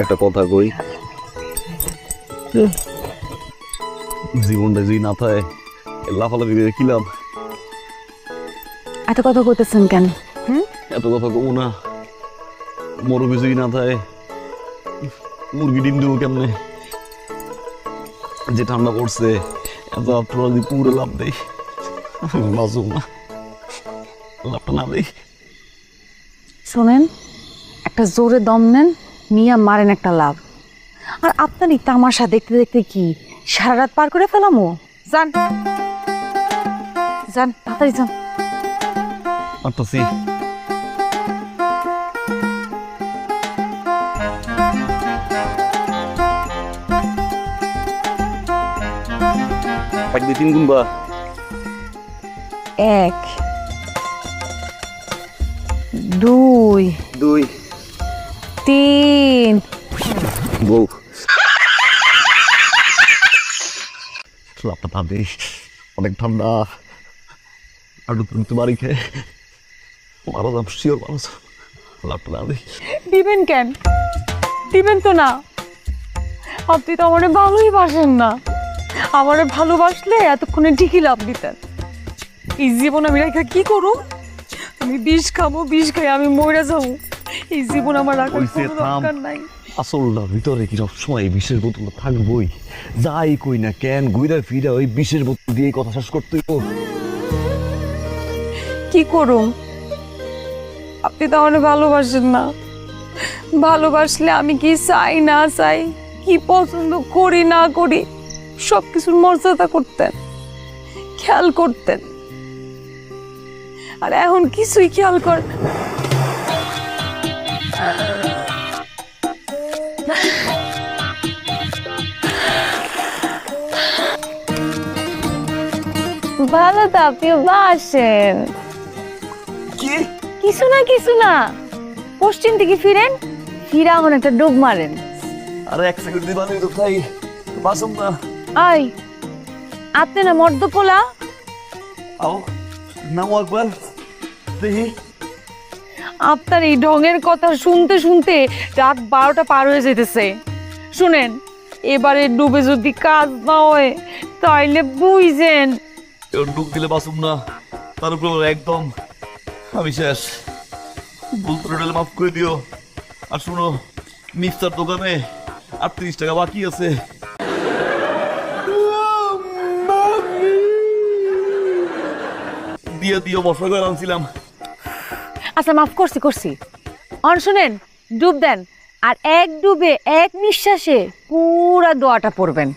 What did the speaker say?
একটা কথা কই। জীবনটা যদি না থাকে লাফালাফি করে কি লাভ? এত কথা কইতেছেন কেন? এত কথা কমু না। মরবি যদি না থাকে মুরগি ডিম দেবো কেমনে? যে ঠান্ডা পড়ছে এত আপনারা যদি পুরো লাভ দেই বাঁচব না। লাভটা না দেই। শোনেন একটা জোরে দম নেন নিয়ে মারেন একটা লাভ। আর আপনার এই তামাশা দেখতে দেখতে কি সারা রাত পার করে ফেলামো? যান। যান তাড়াতাড়ি যান। গুনবা। এক দুই। দুই। তিন। বউ। লাভটা তাদের অনেক ঠান্ডা। আর তুমি তো বাড়ি খেয়ে মারা যাম শিওর মানুষ লাভটা না দিই দিবেন কেন? দিবেন তো না। আপনি তো আমার ভালোই বাসেন না। আমারে ভালোবাসলে এতক্ষণে ঠিকই লাভ দিতেন। এই জীবন আমি রেখা কি করু আমি বিষ খাব বিষ খাই আমি মরে যাব। এই জীবন আমার রাখার কোনো দরকার নাই। আসলটা ভিতরে কি সবসময় এই বিষের বোতল থাকবই। যাই কই না কেন গুইরা ফিরা ওই বিষের বোতল দিয়ে কথা শেষ কি করুম? আপনি তো আমার ভালোবাসেন না। ভালোবাসলে আমি কি চাই না চাই কি পছন্দ করি না করি সব কিছুর মর্যাদা করতেন খেয়াল করতেন। আর এখন কিছুই খেয়াল কর ভালো তো আপনি বাসেন কি? কিছু না কিছু না। পশ্চিম দিকে ফিরেন ফিরা এখন একটা ডুব মারেন। আরে এক সেকেন্ড দিবা নেই তো তাই বাসম না। আই আপনি না মর্দ পোলা আও নামো একবার দেখি। আপনার এই ঢঙের কথা শুনতে শুনতে রাত বারোটা পার হয়ে যেতেছে। শুনেন এবারে ডুবে যদি কাজ না হয় তাইলে এবার ডুব দিলে বাসুম না তার উপর একদম আমি শেষ। ভুল ত্রুটি মাফ করে দিও। আর শুনো মিক্সার দোকানে আটত্রিশ টাকা বাকি আছে। দিয়ে দিও বসা করে আনছিলাম। আচ্ছা মাফ করছি করছি। অন, শুনেন, ডুব দেন। আর এক ডুবে এক নিঃশ্বাসে পুরা দোয়াটা পড়বেন।